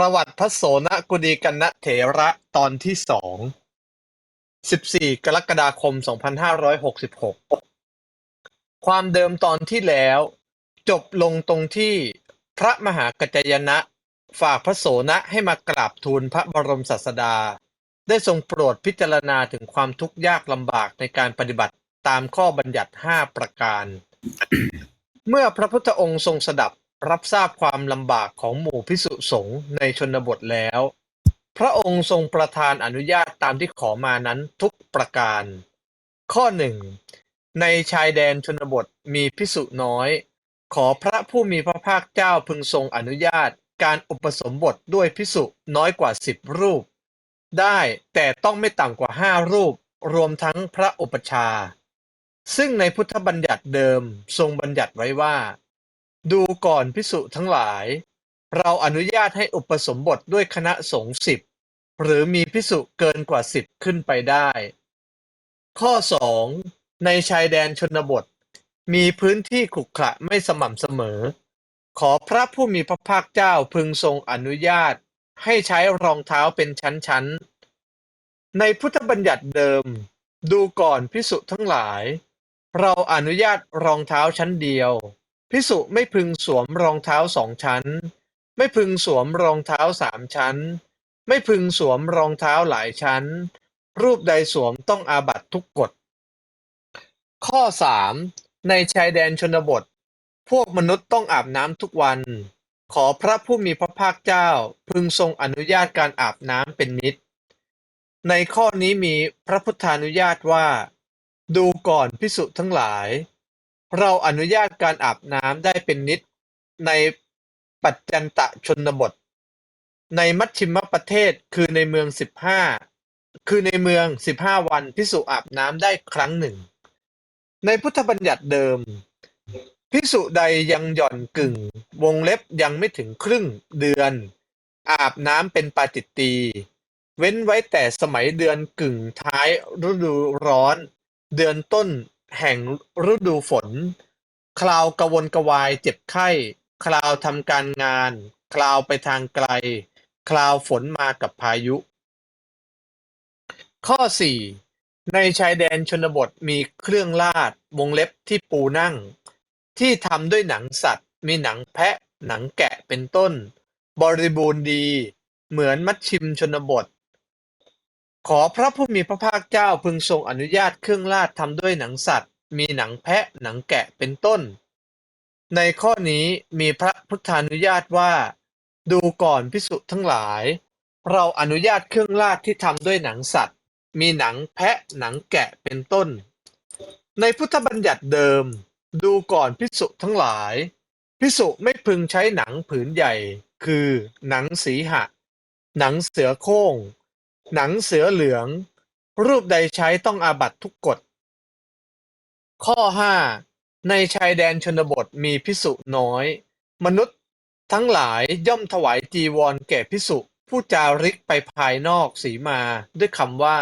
ประวัติพระโสนกุฎีกันนะเถระตอนที่สอง14กรกฎาคม2566ความเดิมตอนที่แล้ว จบลงตรงที่พระมหากัจจยนะ ฝากพระโสนะให้มากราบทูลพระบรมศาสดา ได้ทรงโปรดพิจารณาถึงความทุกข์ยากลำบากในการปฏิบัติตามข้อบัญญัติ5ประการ เมื่อพระพุทธองค์ทรงสดับ รับทราบความลำบากของหมู่พิสุสงฆ์ในชนบทแล้ว พระองค์ทรงประทานอนุญาตตามที่ขอมานั้นทุกประการ ข้อหนึ่งในชายแดนชนบทมีพิสุน้อย ขอพระผู้มีพระภาคเจ้าพึงทรงอนุญาตการอุปสมบทด้วยพิสุน้อยกว่าสิบรูป ได้แต่ต้องไม่ต่ำกว่าห้ารูป รวมทั้งพระอุปชา ซึ่งในพุทธบัญญัติเดิมทรงบัญญัติไว้ว่า ดูก่อนพิสุทั้งหลาย เราอนุญาตให้อุปสมบทด้วยคณะสงฆ์สิบหรือมีพิสุเกินกว่าสิบขึ้นไปได้ ข้อสองในชายแดนชนบท มีพื้นที่ขรุขระไม่สม่ำเสมอ ขอพระผู้มีพระภาคเจ้าพึงทรงอนุญาตให้ใช้รองเท้าเป็นชั้นๆ ในพุทธบัญญัติเดิม ดูก่อนพิสุทั้งหลาย เราอนุญาตรองเท้าชั้นเดียว พิสุไม่พึงสวมรองเท้าสองชั้น ไม่พึงสวมรองเท้าสามชั้น ไม่พึงสวมรองเท้าหลายชั้น รูปใดสวมต้องอาบัตทุกกฎ ข้อสามในชายแดนชนบท พวกมนุษย์ต้องอาบน้ำทุกวัน ขอพระผู้มีพระภาคเจ้าพึงทรงอนุญาตการอาบน้ำเป็นนิด ในข้อนี้มีพระพุทธานุญาตว่า ดูก่อนพิสุทั้งหลาย เราอนุญาตการอาบน้ำได้เป็นนิดในปัจจันตชนบท ในมัชชิมประเทศคือในเมืองสิบห้าคือในเมืองสิบห้าวันพิสุอาบน้ำได้ครั้งหนึ่ง ในพุทธบัญญัติเดิมพิสุใดยังหย่อนกึ่ง วงเล็บยังไม่ถึงครึ่งเดือน อาบน้ำเป็นปาจิตตีเว้นไว้แต่สมัยเดือนกึ่งท้ายฤดูร้อน เดือนต้น แห่งฤดูฝน คราวกระวนกระวายเจ็บไข้ คราวทำการงาน คราวไปทางไกล คราวฝนมากับพายุ ข้อ 4 ในชายแดนชนบทมีเครื่องลาดวงเล็บที่ปูนั่ง ที่ทำด้วยหนังสัตว์ มีหนังแพะหนังแกะเป็นต้น บริบูรณ์ดี เหมือนมัชชิมชนบท ขอพระผู้มีพระภาคเจ้าพึงทรงอนุญาตเครื่องลาดทำด้วยหนังสัตว์ มีหนังแพะหนังแกะเป็นต้น ในข้อนี้มีพระพุทธานุญาตว่า ดูก่อนพิสุทั้งหลาย เราอนุญาตเครื่องลาดที่ทำด้วยหนังสัตว์ มีหนังแพะหนังแกะเป็นต้น ในพุทธบัญญัติเดิม ดูก่อนพิสุทั้งหลาย พิสุไม่พึงใช้หนังผืนใหญ่ คือหนังสีหะ หนังเสือโคร่ง หนังเสือเหลือง รูปใดใช้ต้องอาบัตทุกกฎ ข้อ5ในชายแดนชนบทมีพิสุน้อย มนุษย์ทั้งหลายย่อมถวายจีวรแก่พิสุผู้จาริกไปภายนอกสีมาด้วยคำว่า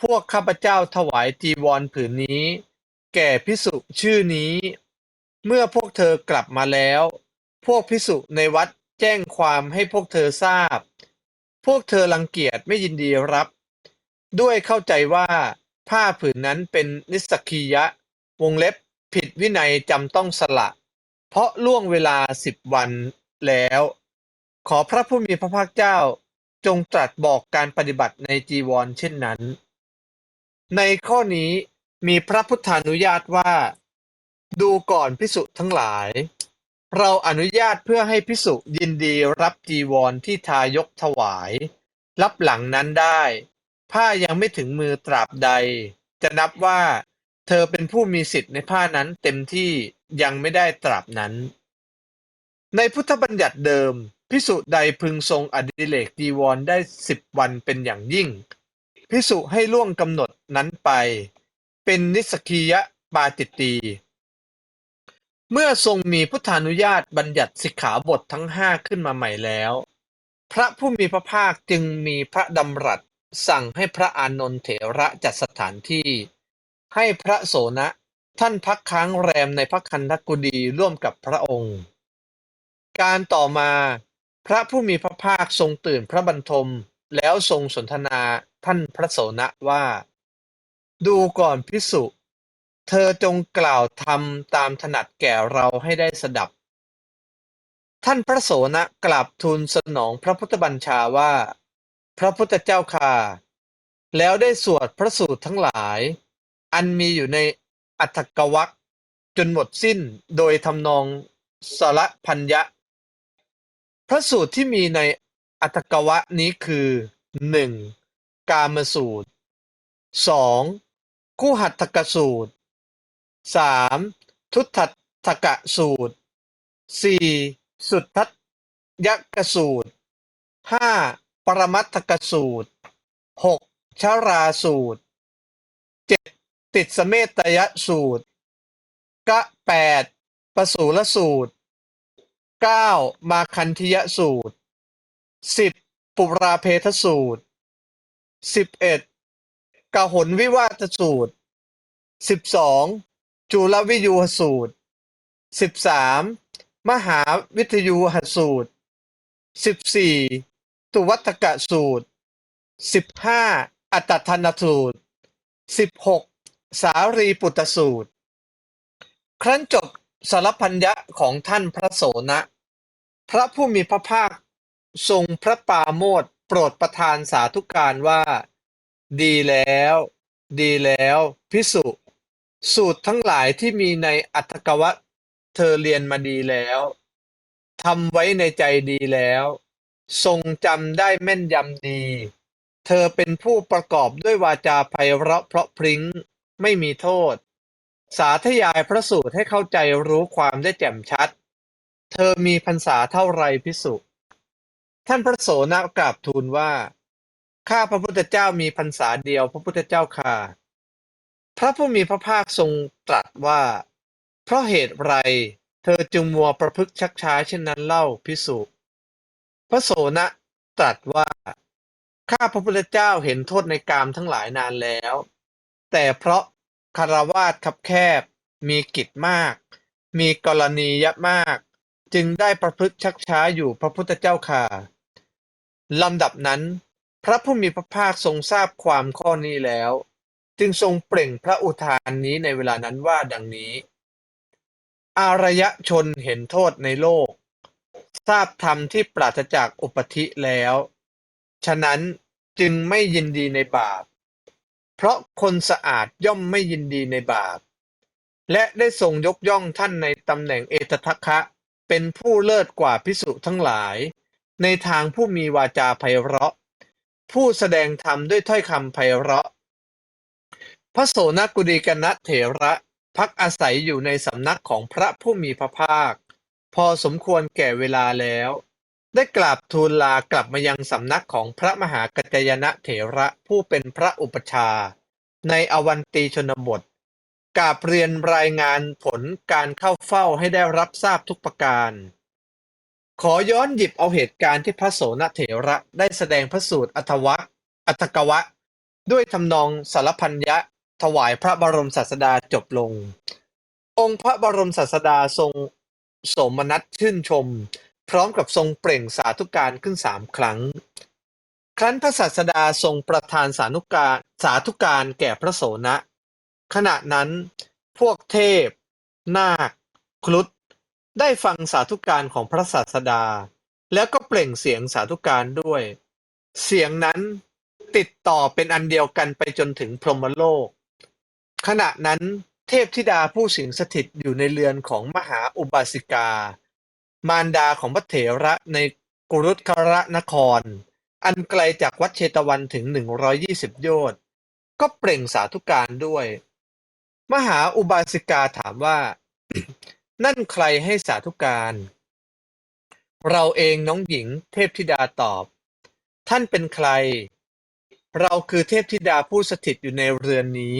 พวกข้าพเจ้าถวายจีวรผืนนี้ แก่พิสุชื่อนี้ เมื่อพวกเธอกลับมาแล้ว พวกพิสุในวัดแจ้งความให้พวกเธอทราบ พวกเธอรังเกียจไม่ยินดีรับ ด้วยเข้าใจว่าผ้าผืนนั้นเป็นนิสสกียะ วงเล็บผิดวินัยจำต้องสละ เพราะล่วงเวลาสิบวันแล้ว ขอพระผู้มีพระภาคเจ้าจงตรัสบอกการปฏิบัติในจีวรเช่นนั้น ในข้อนี้มีพระพุทธานุญาตว่า ดูก่อนพิสุทั้งหลาย เราอนุญาตเพื่อให้พิสุยินดีรับจีวรที่ทายกถวาย รับหลังนั้นได้ ผ้ายังไม่ถึงมือตราบใด จะนับว่า เธอเป็นผู้มีสิทธิ์ในผ้านั้นเต็มที่ยังไม่ได้ตราบนั้น ในพุทธบัญญัติเดิมพิสุใดพึงทรงอดิเรกจีวรได้สิบวันเป็นอย่างยิ่ง พิสุให้ล่วงกำหนดนั้นไป เป็นนิสสกียะปาจิตตี เมื่อทรงมีพุทธานุญาตบัญญัติสิกขาบททั้งห้าขึ้นมาใหม่แล้ว พระผู้มีพระภาคจึงมีพระดำรัสสั่งให้พระอานนท์เถระจัดสถานที่ ให้พระโสนะท่านพักค้างแรมในพระคันธกุฎีร่วมกับพระองค์ การต่อมาพระผู้มีพระภาคทรงตื่นพระบรรทมแล้วทรงสนทนาท่านพระโสนะว่า ดูก่อนพิสุ เธอจงกล่าวธรรมตามถนัดแก่เราให้ได้สดับ ท่านพระโสนะกราบทูลสนองพระพุทธบัญชาว่า พระพุทธเจ้าค่ะ แล้วได้สวดพระสูตรทั้งหลาย อันมีอยู่ในอัตถกวักจนหมดสิ้นโดยทำนองสรพัญญะ พระสูตรที่มีในอัตถกวะนี้คือหนึ่งกามสูตรสองคู่หัตถกสูตร สามทุตถกะสูตรสี่สุทธัตยกสูตรห้าปรมัตถกสูตรหกชาราสูตรเจ็ดติดสเมตยสูตรกะแปดปสูรสูตรเก้ามาคันธิยสูตรสิบปุราเพทสูตรสิบเอ็ดกหนวิวาทสูตรสิบสอง จุลวิยูหสูตร สิบสาม มหาวิทยุหสูตร สิบสี่ ตุวัตกะสูตร สิบห้า อัตตธนสูตร สิบหก สารีปุตตสูตร ครั้นจบสารพัญญะของท่านพระโสนะ พระผู้มีพระภาคทรงพระปาโมทโปรดประทานสาธุการว่า ดีแล้ว ดีแล้ว พิสุ สูตรทั้งหลายที่มีในอัตถกวะเธอเรียนมาดีแล้ว ทำไว้ในใจดีแล้ว ทรงจำได้แม่นยำดี เธอเป็นผู้ประกอบด้วยวาจาไพเราะเพราะพริ้ง ไม่มีโทษ สาธยายพระสูตรให้เข้าใจรู้ความได้แจ่มชัด เธอมีพรรษาเท่าไรพิสุท่านพระโสนกราบทูลว่า ข้าพระพุทธเจ้ามีพรรษาเดียวพระพุทธเจ้าค่ะ พระผู้มีพระภาคทรงตรัสว่า เพราะเหตุไร เธอจึงมัวประพฤกชักช้าเช่นนั้นเล่าพิสุพระโสนะตรัสว่า ข้าพระพุทธเจ้าเห็นโทษในกามทั้งหลายนานแล้ว แต่เพราะคารวาสคับแคบ มีกิจมาก มีกรณียะมาก จึงได้ประพฤติชักช้าอยู่พระพุทธเจ้าค่ะลำดับนั้น พระผู้มีพระภาคทรงทราบความข้อนี้แล้ว จึงทรงเปล่งพระอุทานนี้ในเวลานั้นว่าดังนี้ อารยชนเห็นโทษในโลก ทราบธรรมที่ปราศจากอุปธิแล้ว ฉะนั้นจึงไม่ยินดีในบาป เพราะคนสะอาดย่อมไม่ยินดีในบาป และได้ทรงยกย่องท่านในตำแหน่งเอตทัคคะ เป็นผู้เลิศกว่าพิสุทั้งหลาย ในทางผู้มีวาจาไพเราะ ผู้แสดงธรรมด้วยถ้อยคำไพเราะ พระโสนกุฎีกนะเถระพักอาศัยอยู่ในสำนักของพระผู้มีพระภาค พอสมควรแก่เวลาแล้ว ได้กราบทูลลากลับมายังสำนักของพระมหากัจจยนะเถระผู้เป็นพระอุปชา ในอวันตีชนบทกาบเรียนรายงานผลการเข้าเฝ้าให้ได้รับทราบทุกประการ ขอย้อนหยิบเอาเหตุการณ์ที่พระโสนเถระได้แสดงพระสูตรอัตวะอัตกวะ ด้วยทำนองสารพัญญะ ถวายพระบรมศาสดาจบลง องค์พระบรมศาสดาทรงสมนัสชื่นชม พร้อมกับทรงเปล่งสาธุการขึ้นสามครั้ง ครั้นพระศาสดาทรงประทานสานุการสาธุการแก่พระโสนะ ขณะนั้นพวกเทพ นาค ครุฑได้ฟังสาธุการของพระศาสดา แล้วก็เปล่งเสียงสาธุการด้วย เสียงนั้นติดต่อเป็นอันเดียวกันไปจนถึงพรหมโลก ขณะนั้นเทพธิดาผู้สิงสถิตอยู่ในเรือนของมหาอุบาสิกา มารดาของพระเถระในกรุตคระนคร อันไกลจากวัดเชตวันถึง 120 โยชน์ ก็เปล่งสาธุการด้วย มหาอุบาสิกาถามว่า นั่นใครให้สาธุการ เราเองน้องหญิงเทพธิดาตอบ ท่านเป็นใคร เราคือเทพธิดาผู้สถิตอยู่ในเรือนนี้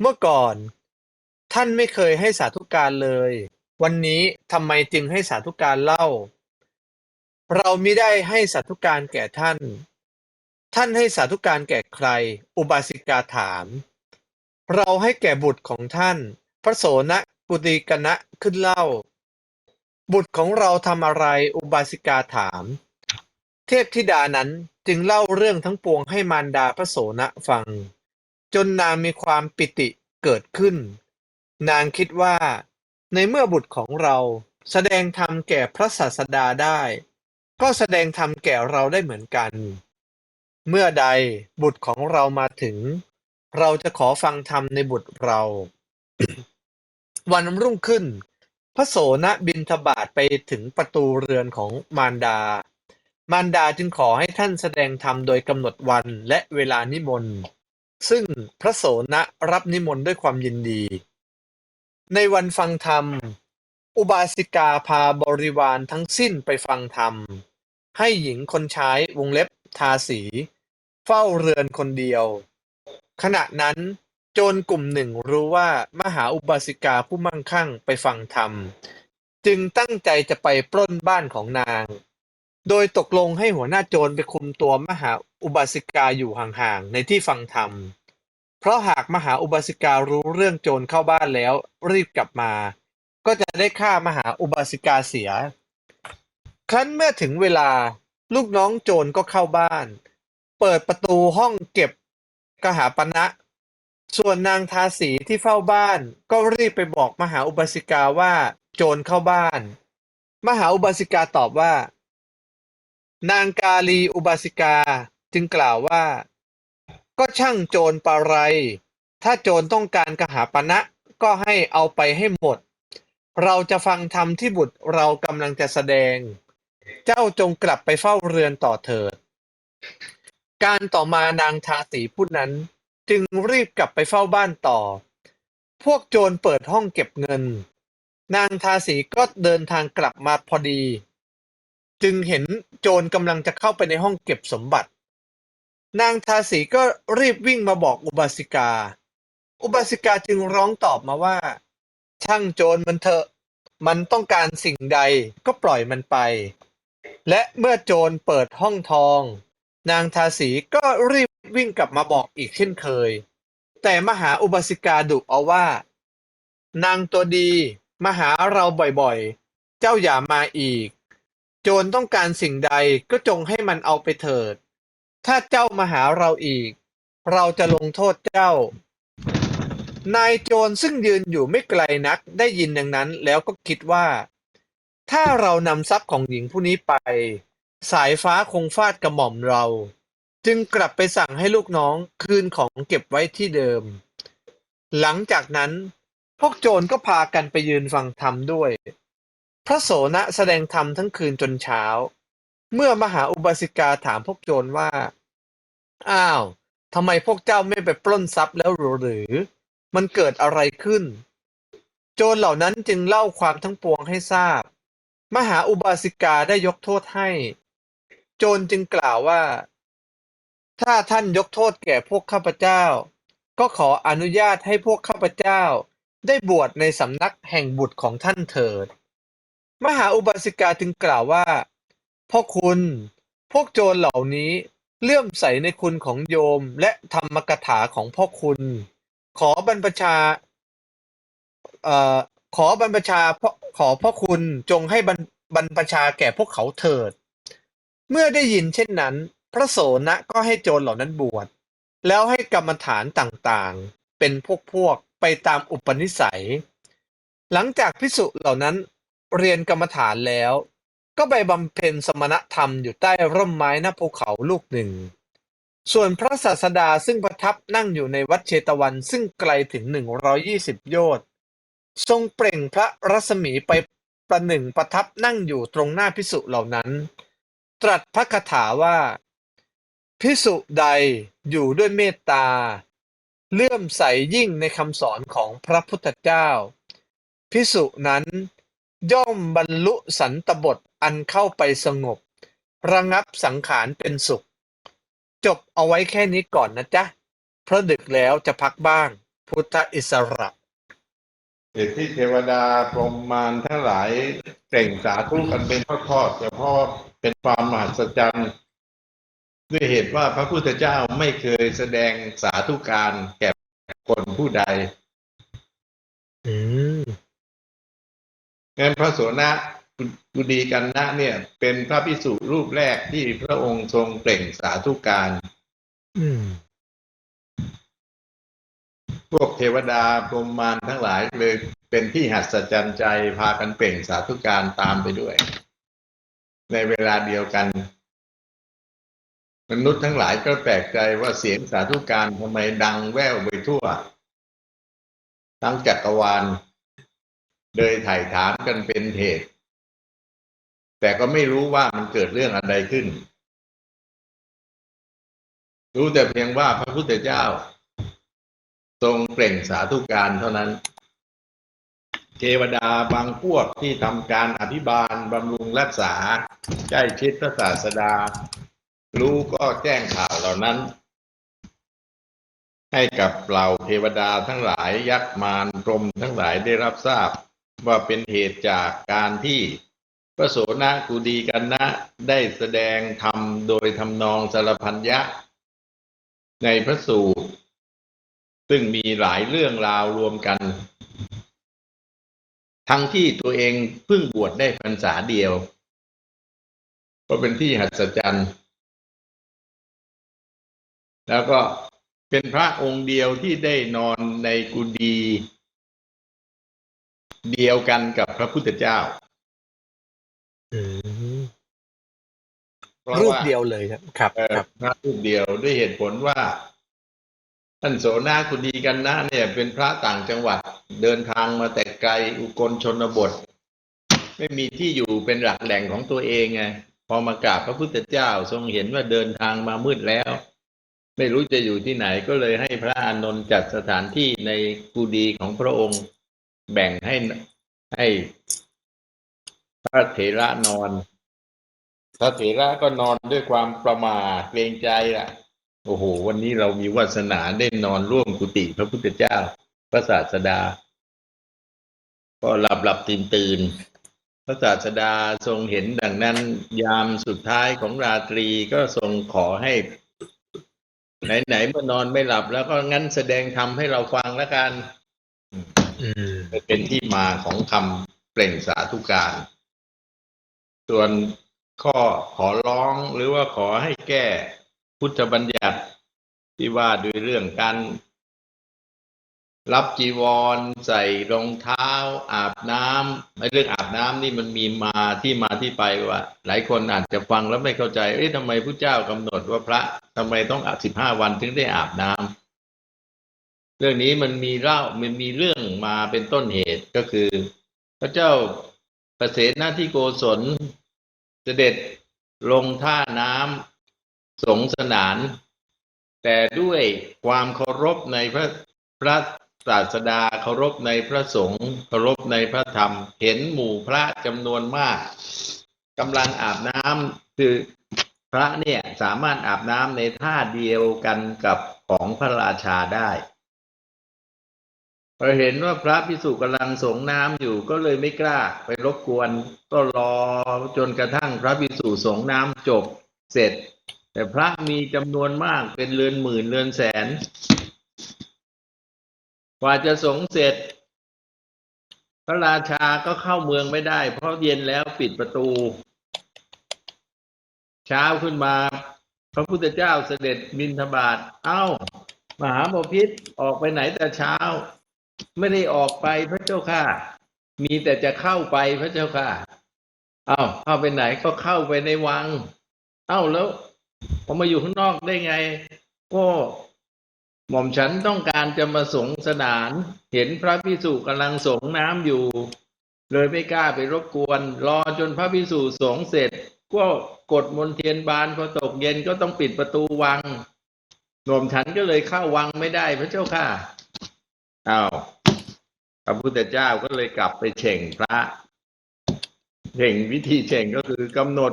เมื่อก่อนท่านไม่เคยให้สาธุการเลย วันนี้ทำไมจึงให้สาธุการเล่า เรามิได้ให้สาธุการแก่ท่าน ท่านให้สาธุการแก่ใคร อุบาสิกาถาม เราให้แก่บุตรของท่าน พระโสนกุฎีกนะขึ้นเล่า บุตรของเราทำอะไรอุบาสิกาถาม เทพธิดานั้นจึงเล่าเรื่องทั้งปวงให้มารดาพระโสนะฟัง จนนางมีความปิติเกิดขึ้น นางคิดว่า ในเมื่อบุตรของเราแสดงธรรมแก่พระศาสดาได้ ก็แสดงธรรมแก่เราได้เหมือนกัน เมื่อใดบุตรของเรามาถึง เราจะขอฟังธรรมในบุตรเรา วันรุ่งขึ้น พระโสนะบินทบาทไปถึงประตูเรือนของมารดา มารดาจึงขอให้ท่านแสดงธรรมโดยกำหนดวันและเวลานิมนต์ ซึ่งพระโสนะ รับนิมนต์ด้วยความยินดี ในวันฟังธรรม อุบาสิกาพาบริวารทั้งสิ้นไปฟังธรรม ให้หญิงคนใช้วงเล็บทาสี เฝ้าเรือนคนเดียว ขณะนั้นโจรกลุ่มหนึ่งรู้ว่ามหาอุบาสิกาผู้มั่งคั่งไปฟังธรรม จึงตั้งใจจะไปปล้นบ้านของนาง โดยตกลงให้หัวหน้าโจรไปคุมตัวมหาอุบาสิกาอยู่ห่าง ๆ ในที่ฟังธรรม เพราะหากมหาอุบาสิการู้เรื่องโจรเข้าบ้านแล้ว รีบกลับมา ก็จะได้ฆ่ามหาอุบาสิกาเสีย ครั้นเมื่อถึงเวลาลูกน้องโจรก็เข้าบ้าน เปิดประตูห้องเก็บกหาปณะส่วนนางทาสีที่เฝ้าบ้าน ก็รีบไปบอกมหาอุบาสิกาว่าโจรเข้าบ้าน มหาอุบาสิกาตอบว่า นางกาลีอุบาสิกาจึงกล่าวว่า ก็ช่างโจรปะไร ถ้าโจรต้องการกหาปณะก็ให้เอาไปให้หมด เราจะฟังธรรมที่บุตรเรากำลังจะแสดง เจ้าจงกลับไปเฝ้าเรือนต่อเถิด การต่อมานางทาสีผู้นั้นจึงรีบกลับไปเฝ้าบ้านต่อ พวกโจรเปิดห้องเก็บเงิน นางทาสีก็เดินทางกลับมาพอดี จึงเห็นโจรกำลังจะเข้าไปในห้องเก็บสมบัติ นางทาสีก็รีบวิ่งมาบอกอุบาสิกา อุบาสิกาจึงร้องตอบมาว่า ช่างโจรมันเถอะมันต้องการสิ่งใดก็ปล่อยมันไป และเมื่อโจรเปิดห้องทอง นางทาสีก็รีบวิ่งกลับมาบอกอีกเช่นเคย แต่มหาอุบาสิกาดุเอาว่า นางตัวดีมาหาเราบ่อยๆ เจ้าอย่ามาอีก โจรต้องการสิ่งใดก็จงให้มันเอาไปเถิด ถ้าเจ้ามาหาเราอีก เราจะลงโทษเจ้า นายโจรซึ่งยืนอยู่ไม่ไกลนักได้ยินดังนั้นแล้วก็คิดว่า ถ้าเรานำทรัพย์ของหญิงผู้นี้ไป สายฟ้าคงฟาดกระหม่อมเรา จึงกลับไปสั่งให้ลูกน้องคืนของเก็บไว้ที่เดิม หลังจากนั้น พวกโจรก็พากันไปยืนฟังธรรมด้วย ระโสนะแสดงธรรมทั้งคืนจนเช้า เมื่อมหาอุบาสิกาถามพวกโจรว่า อ้าวทำไมพวกเจ้าไม่ไปปล้นทรัพย์แล้วหรือ มันเกิดอะไรขึ้น โจรเหล่านั้นจึงเล่าความทั้งปวงให้ทราบ มหาอุบาสิกาได้ยกโทษให้ โจรจึงกล่าวว่า ถ้าท่านยกโทษแก่พวกข้าพเจ้า ก็ขออนุญาตให้พวกข้าพเจ้า ได้บวชในสำนักแห่งบุตรของท่านเถิด มหาอุบาสิกาจึงกล่าวว่าพ่อคุณ พวกโจรเหล่านี้เลื่อมใสในคุณของโยมและธรรมกถาของพ่อคุณ ขอบรรพชาเอ่อขอบรรพชาขอพ่อคุณจงให้บรรบรรพชาแก่พวกเขาเถิด เมื่อได้ยินเช่นนั้น พระโสนะก็ให้โจรเหล่านั้นบวชแล้วให้กรรมฐานต่างๆ เป็นพวกพวกๆไปตามอุปนิสัย หลังจากพิสุเหล่านั้น เรียนกรรมฐานแล้ว ก็ไปบำเพ็ญสมณธรรมอยู่ใต้ร่มไม้หน้าภูเขาลูกหนึ่ง ส่วนพระศาสดาซึ่งประทับนั่งอยู่ในวัดเชตวัน ซึ่งไกลถึง120โยชน์ทรงเปล่งพระรัศมีไปประหนึ่งประทับนั่งอยู่ตรงหน้าพิสุเหล่านั้น ตรัสพระคาถาว่า พิสุใดอยู่ด้วยเมตตา เลื่อมใสยิ่งในคำสอนของพระพุทธเจ้า พิสุนั้น ย่อมบรรลุสันตบทอันเข้าไปสงบ ระงับสังขารเป็นสุข จบเอาไว้แค่นี้ก่อนนะจ๊ะ เพราะดึกแล้วจะพักบ้าง พุทธอิสระเหตุที่เทวดาพรหมมารทั้งหลายเก่งสาธุกันเป็นทอดๆแต่เพราะเป็นความมหัศจรรย์ด้วยเหตุว่าพระพุทธเจ้าไม่เคยแสดงสาธุการแก่คนผู้ใด อืม งั้นพระโสนะกุดีกันนะเนี่ย เป็นพระพิสุรูปแรกที่พระองค์ทรงเปล่งสาธุการอืมพวกเทวดาพรหมมารทั้งหลายเลยเป็นที่หัศจรรย์ใจพากันเปล่งสาธุการตามไปด้วย ในเวลาเดียวกัน มนุษย์ทั้งหลายก็แปลกใจว่าเสียงสาธุการทำไมดังแว่วไปทั่ว ทั้งจักรวาล เลยถ่ายถามกันเป็นเหตุ แต่ก็ไม่รู้ว่ามันเกิดเรื่องอะไรขึ้น รู้แต่เพียงว่าพระพุทธเจ้า ทรงเปล่งสาธุการเท่านั้น เทวดาบางพวกที่ทำการอภิบาลบำรุงรักษาใกล้ชิดพระศาสดา รู้ก็แจ้งข่าวเหล่านั้นให้กับเหล่าเทวดาทั้งหลายยักษ์มารพรมทั้งหลายได้รับทราบ ว่าเป็นเหตุจากการที่พระโสนกุดีกันนะได้แสดงธรรมโดยทำนองสารพันยะ ในพระสูตร ซึ่งมีหลายเรื่องราวรวมกัน ทั้งที่ตัวเองเพิ่งบวชได้พรรษาเดียว ก็เป็นที่หัศจรรย์ แล้วก็เป็นพระองค์เดียวที่ได้นอนในกุฏิ เดียวกันกับพระพุทธเจ้าอืมเพราะรูปว่าเดียวเลยครับครับเอ่อครับพระรูปเดียวด้วยเหตุผลว่าท่านโสนาคุดีกันนะเนี่ย เป็นพระต่างจังหวัดเดินทางมาแต่ไกลอุกลชนบท ไม่มีที่อยู่เป็นหลักแหล่งของตัวเองไงพอมากราบพระพุทธเจ้าทรงเห็นว่าเดินทางมามืดแล้ว ไม่รู้จะอยู่ที่ไหนก็เลยให้พระอานนท์จัดสถานที่ในกุฏิของพระองค์ แบ่งให้ให้พระเถระนอน พระเถระก็นอนด้วยความประมาทเกรงใจล่ะ โอ้โห วันนี้เรามีวาสนาได้นอนร่วมกุฏิพระพุทธเจ้า พระศาสดา ก็หลับหลับตื่นตื่นพระศาสดาทรงเห็นดังนั้น ยามสุดท้ายของราตรีก็ทรงขอให้ ไหนๆเมื่อนอนไม่หลับแล้วก็งั้นแสดงธรรมให้เราฟังแล้วกัน อืม เป็นที่มาของคำเปล่งสาธุการ ส่วนข้อขอร้องหรือว่าขอให้แก้พุทธบัญญัติที่ว่าด้วยเรื่องการรับจีวร ใส่รองเท้า อาบน้ำไอ้เรื่องอาบน้ำนี่มันมีมาที่มาที่ไปว่า หลายคนอาจจะฟังแล้วไม่เข้าใจเอ๊ะทำไมพระเจ้ากำหนดว่าพระทำไมต้องอาบสิบห้าวันถึงได้อาบน้ำ เรื่องนี้มันมีเล่ามันมีเรื่องมาเป็นต้นเหตุก็คือ พระเจ้าประเสนาธิโกศลเสด็จลงท่าน้ำสงสนาน แต่ด้วยความเคารพในพระพระศาสดาเคารพในพระสงฆ์เคารพในพระธรรม เห็นหมู่พระจำนวนมากกำลังอาบน้ำคือพระเนี่ยสามารถอาบน้ำในท่าเดียวกันกับของพระราชาได้ พอเห็นว่าพระพิสุกำลังสงน้ำอยู่ก็เลยไม่กล้า ไปรบกวนก็รอจนกระทั่งพระพิสุสงน้ำจบเสร็จ แต่พระมีจำนวนมากเป็นเรือนหมื่นเรือนแสน กว่าจะสงเสร็จ พระราชาก็เข้าเมืองไม่ได้ เพราะเย็นแล้วปิดประตู เช้าขึ้นมา พระพุทธเจ้าเสด็จบินทบาทเอ้า มหาบพิษออกไปไหนแต่เช้า ไม่ได้ออกไปพระเจ้าค่ะ มีแต่จะเข้าไปพระเจ้าค่ะเอ้าเข้าไปไหนก็เข้าไปในวัง เอ้าแล้วผมมาอยู่ข้างนอกได้ไง ก็หม่อมฉันต้องการจะมาสงสนาน เห็นพระพิสุกำลังสงน้ำอยู่ เลยไม่กล้าไปรบกวน รอจนพระพิสุสงเสร็จ ก็กดมนเทียนบานพอตกเย็นก็ต้องปิดประตูวังหม่อมฉันก็เลยเข้าวังไม่ได้พระเจ้าค่ะอ้าว ระพุทธเจ้าก็เลยกลับไปเช่งพระเช่งวิธีเช่งก็คือกำหนด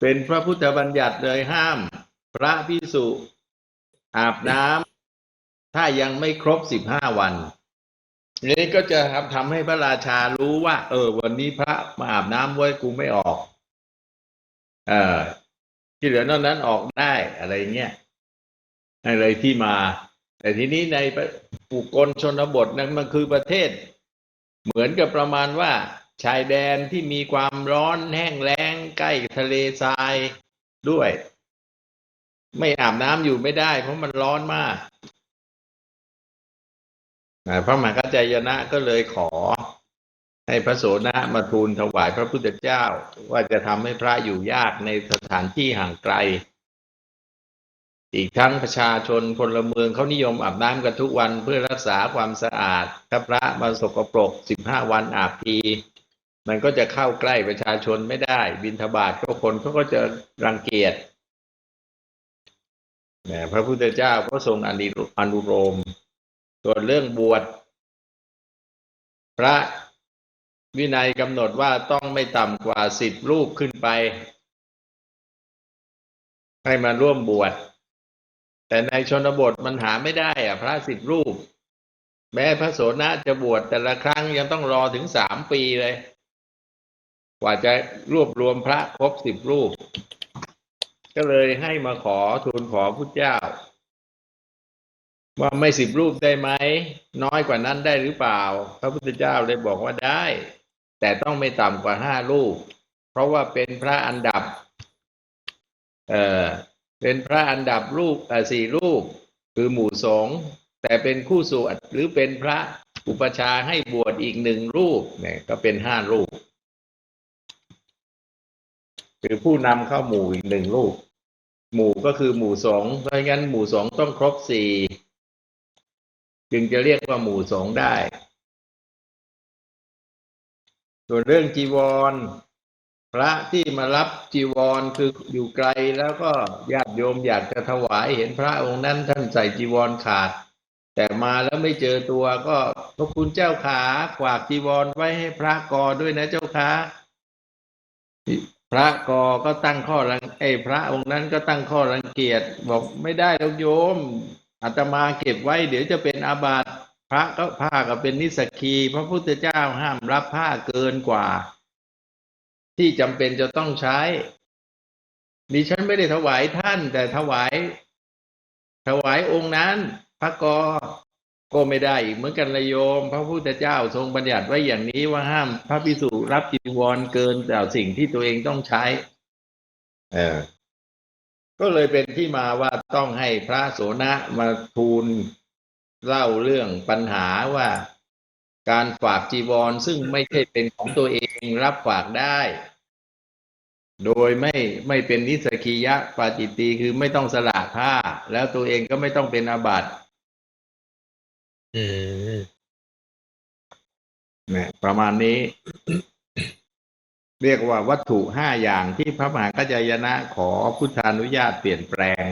เป็นพระพุทธบัญญัติเลยห้าม พระพิสุอาบน้ำถ้ายังไม่ครบสิบห้าวันนี้ก็จะทำทำให้พระราชารู้ว่า เออ วันนี้พระมาอาบน้ำไว้กูไม่ออก เออที่เหลือนอกนั้นออกได้อะไรเงี้ยอะไรที่มา แต่ทีนี้ในปุกลชนบทนั้นมันคือประเทศ เหมือนกับประมาณว่า ชายแดนที่มีความร้อนแห้งแล้ง ใกล้ทะเลทรายด้วย ไม่อาบน้ำอยู่ไม่ได้ เพราะมันร้อนมากพระมหากัจจายนะก็เลยขอ ให้พระโสนะมาทูลถวายพระพุทธเจ้า ว่าจะทำให้พระอยู่ยากในสถานที่ห่างไกล อีกทั้งประชาชนพลเมืองเขานิยมอาบน้ำกันทุกวันเพื่อรักษาความสะอาดถ้าพระมาสกปรกสิบห้าวันอาบทีมันก็จะเข้าใกล้ประชาชนไม่ได้ บินทบาทก็คนเขาก็จะรังเกียจแหมพระพุทธเจ้าก็ทรงอนุอนุโลมส่วนเรื่องบวชพระวินัยกำหนดว่าต้องไม่ต่ำกว่าสิบรูปขึ้นไป ให้มาร่วมบวช แต่ในชนบทมันหาไม่ได้อะพระสิบรูป แม้พระโสนะจะบวชแต่ละครั้งยังต้องรอถึงสามปีเลย กว่าจะรวบรวมพระครบสิบรูป ก็เลยให้มาขอทูลขอพุทธเจ้า ว่าไม่สิบรูปได้ไหม น้อยกว่านั้นได้หรือเปล่า พระพุทธเจ้าเลยบอกว่าได้ แต่ต้องไม่ต่ำกว่าห้ารูป เพราะว่าเป็นพระอันดับ เอ่อ เป็นพระอันดับรูปอ่อสี่รูป คือหมู่สงฆ์แต่เป็นคู่สวดหรือเป็นพระอุปชาให้บวชอีกหนึ่งรูปเนี่ยก็เป็นห้ารูป คือผู้นำเข้าหมู่อีกหนึ่งรูป หมู่ก็คือหมู่สงฆ์เพราะงั้นหมู่สงฆ์ต้องครบสี่จึงจะเรียกว่าหมู่สงฆ์ได้ ส่วนเรื่องจีวร ระที่มารับจีวรคืออยู่ไกลแล้วก็ญาติโยมอยากจะถวายเห็นพระองค์นั้นท่านใส่จีวรขาด แต่มาแล้วไม่เจอตัวก็พระคุณเจ้าขาฝากจีวรไว้ให้พระกอด้วยนะเจ้าขาพระกอก็ตั้งข้อรังไอ้พระองค์นั้นก็ตั้งข้อรังเกียจบอกไม่ได้หรอกโยมอาตมาเก็บไว้ เดี๋ยวจะเป็นอาบัติพระก็ผ้าก็เป็นนิสกคีพระพุทธเจ้าห้ามรับผ้าเกินกว่า ที่จำเป็นจะต้องใช้ดิฉันไม่ได้ถวายท่าน แต่ถวาย ถวายองค์นั้นพระกอก็ไม่ได้อีกเหมือนกันเลยโยม พระพุทธเจ้าทรงบัญญัติไว้อย่างนี้ว่าห้ามพระภิกษุรับจีวรเกินแต่สิ่งที่ตัวเองต้องใช้ เออ ก็เลยเป็นที่มาว่าต้องให้พระโสนะมาทูลเล่าเรื่องปัญหาว่าการฝากจีวรซึ่งไม่ใช่เป็นของตัวเอ งรับฝากได้ โดยไม่ไม่เป็นนิสกิยะปาจิตตีคือไม่ต้องสละผ้า แล้วตัวเองก็ไม่ต้องเป็นอาบัติอืมเนี่ยประมาณนี้ เรียกว่าวัตถุห้าอย่างที่พระมหากัจจายนะขอพุทธานุญาตเปลี่ยนแปลง